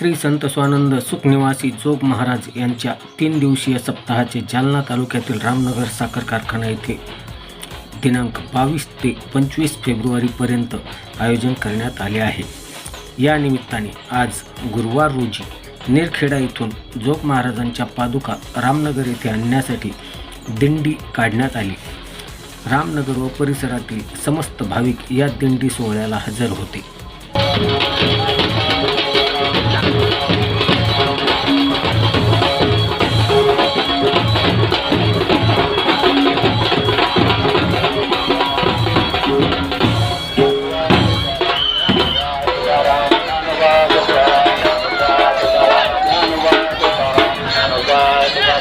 श्री संत स्वानंद सुखनिवासी जोग महाराज यांच्या तीन दिवसीय सप्ताहाचे जालना तालुक्यातील रामनगर साखर कारखाना येथे दिनांक बावीस ते पंचवीस फेब्रुवारीपर्यंत आयोजन करण्यात आले आहे. या निमित्ताने आज गुरुवार रोजी नेरखेडा येथून जोग महाराजांच्या पादुका रामनगर येथे आणण्यासाठी दिंडी काढण्यात आली. रामनगर व परिसरातील समस्त भाविक या दिंडी सोहळ्याला हजर होते.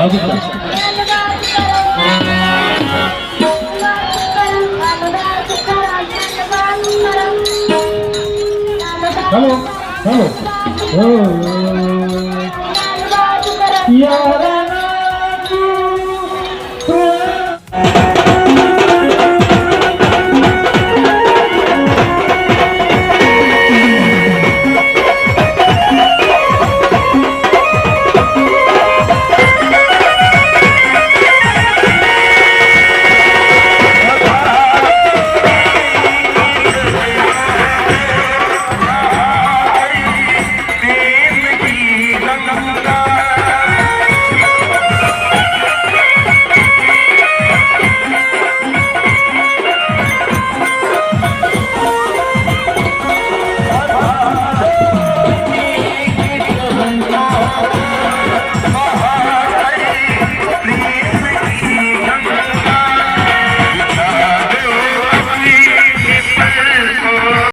బాగుందా హలో హలో యారా